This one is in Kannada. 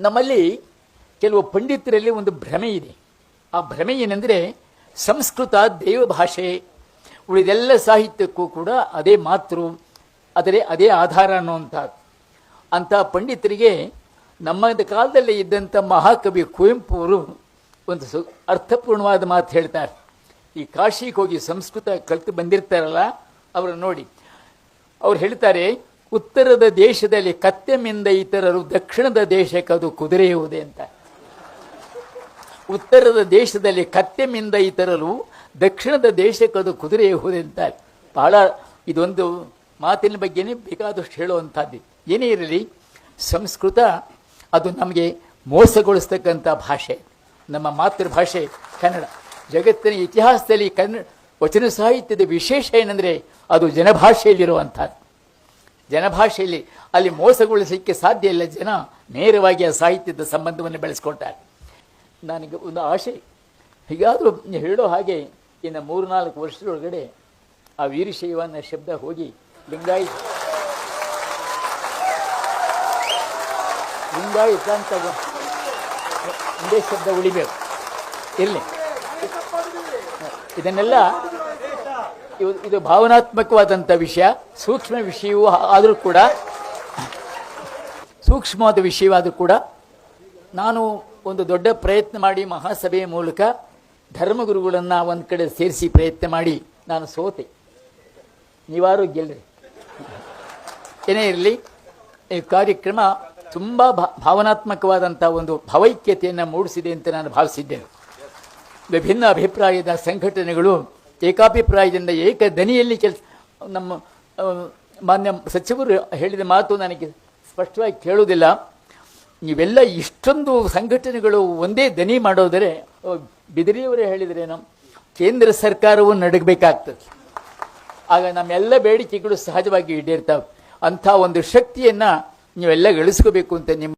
ನಮ್ಮಲ್ಲಿ ಕೆಲವು ಪಂಡಿತರಲ್ಲಿ ಒಂದು ಭ್ರಮೆ ಇದೆ. ಆ ಭ್ರಮೆ ಏನೆಂದರೆ ಸಂಸ್ಕೃತ ದೇವ ಭಾಷೆ, ಉಳಿದೆಲ್ಲ ಸಾಹಿತ್ಯಕ್ಕೂ ಕೂಡ ಅದೇ ಮಾತೃ, ಅದರೇ ಅದೇ ಆಧಾರ ಅನ್ನುವಂಥ ಅಂಥ ಪಂಡಿತರಿಗೆ ನಮ್ಮ ಕಾಲದಲ್ಲಿ ಇದ್ದಂಥ ಮಹಾಕವಿ ಕುವೆಂಪು ಅವರು ಒಂದು ಸು ಅರ್ಥಪೂರ್ಣವಾದ ಮಾತು ಹೇಳ್ತಾರೆ. ಈ ಕಾಶಿಗೆ ಹೋಗಿ ಸಂಸ್ಕೃತ ಕಲಿತು ಬಂದಿರ್ತಾರಲ್ಲ ಅವರು ನೋಡಿ. ಅವ್ರು ಹೇಳ್ತಾರೆ ಉತ್ತರದ ದೇಶದಲ್ಲಿ ಕತ್ತೆಮಿಂದ ಇತರರು ದಕ್ಷಿಣದ ದೇಶಕ್ಕೆ ಅದು ಕುದುರೆಯುವುದೇ ಅಂತ. ಉತ್ತರದ ದೇಶದಲ್ಲಿ ಕತ್ತೆಮಿಂದ ಇತರರು ದಕ್ಷಿಣದ ದೇಶಕ್ಕೆ ಅದು ಕುದುರೆಯುವುದೇ ಅಂತ. ಬಹಳ ಇದೊಂದು ಮಾತಿನ ಬಗ್ಗೆನೇ ಬೇಕಾದಷ್ಟು ಹೇಳುವಂಥದ್ದು. ಏನೇ ಇರಲಿ, ಸಂಸ್ಕೃತ ಅದು ನಮಗೆ ಮೋಸಗೊಳಿಸ್ತಕ್ಕಂಥ ಭಾಷೆ. ನಮ್ಮ ಮಾತೃಭಾಷೆ ಕನ್ನಡ. ಜಗತ್ತಿನ ಇತಿಹಾಸದಲ್ಲಿ ಕನ್ನಡ ವಚನ ಸಾಹಿತ್ಯದ ವಿಶೇಷ ಏನಂದರೆ ಅದು ಜನಭಾಷೆಯಲ್ಲಿರುವಂಥದ್ದು. ಜನಭಾಷೆಯಲ್ಲಿ ಅಲ್ಲಿ ಮೋಸಗೊಳಿಸಲಿಕ್ಕೆ ಸಾಧ್ಯ ಇಲ್ಲ. ಜನ ನೇರವಾಗಿ ಆ ಸಾಹಿತ್ಯದ ಸಂಬಂಧವನ್ನು ಬೆಳೆಸ್ಕೊಳ್ತಾರೆ. ನನಗೆ ಒಂದು ಆಸೆ. ಹೀಗಾದರೂ ಹೇಳೋ ಹಾಗೆ ಇನ್ನು ಮೂರು ನಾಲ್ಕು ವರ್ಷದೊಳಗಡೆ ಆ ವೀರಶೈವ ಅನ್ನೋ ಶಬ್ದ ಹೋಗಿ ಲಿಂಗಾಯಿತ. ಲಿಂಗಾಯತ ಅಂತ ಒಂದೇ ಶಬ್ದ ಉಳಿಬೇಕು. ಇರಲಿ ಇದನ್ನೆಲ್ಲ ಇದು ಭಾವನಾತ್ಮಕವಾದಂಥ ವಿಷಯ. ಸೂಕ್ಷ್ಮ ವಿಷಯವೂ ಆದರೂ ಕೂಡ, ಸೂಕ್ಷ್ಮವಾದ ವಿಷಯವಾದರೂ ಕೂಡ, ನಾನು ಒಂದು ದೊಡ್ಡ ಪ್ರಯತ್ನ ಮಾಡಿ ಮಹಾಸಭೆಯ ಮೂಲಕ ಧರ್ಮಗುರುಗಳನ್ನು ಒಂದು ಕಡೆ ಸೇರಿಸಿ ಪ್ರಯತ್ನ ಮಾಡಿ ನಾನು ಸೋತೆ. ನೀವಾರು ಗೆಲ್ಲರಿ ಏನೇ ಇರಲಿ, ಈ ಕಾರ್ಯಕ್ರಮ ತುಂಬ ಭಾವನಾತ್ಮಕವಾದಂಥ ಒಂದು ಭಾವೈಕ್ಯತೆಯನ್ನು ಮೂಡಿಸಿದೆ ಅಂತ ನಾನು ಭಾವಿಸಿದ್ದೇನೆ. ವಿಭಿನ್ನ ಅಭಿಪ್ರಾಯದ ಸಂಘಟನೆಗಳು ಏಕಾಭಿಪ್ರಾಯದಿಂದ ಏಕ ದನಿಯಲ್ಲಿ ಕೆಲಸ ನಮ್ಮ ಮಾನ್ಯ ಸಚಿವರು ಹೇಳಿದ ಮಾತು ನನಗೆ ಸ್ಪಷ್ಟವಾಗಿ ಕೇಳುವುದಿಲ್ಲ. ನೀವೆಲ್ಲ ಇಷ್ಟೊಂದು ಸಂಘಟನೆಗಳು ಒಂದೇ ದನಿ ಮಾಡೋದರೆ ಬಿದಿರಿಯವರೇ ಹೇಳಿದ್ರೇನು? ಕೇಂದ್ರ ಸರ್ಕಾರವು ನಡಗಬೇಕಾಗ್ತದೆ. ಆಗ ನಮ್ಮೆಲ್ಲ ಬೇಡಿಕೆಗಳು ಸಹಜವಾಗಿ ಈಡೇರ್ತಾವೆ. ಅಂಥ ಒಂದು ಶಕ್ತಿಯನ್ನು ನೀವೆಲ್ಲ ಗಳಿಸ್ಕೋಬೇಕು ಅಂತ ನಿಮ್ಮ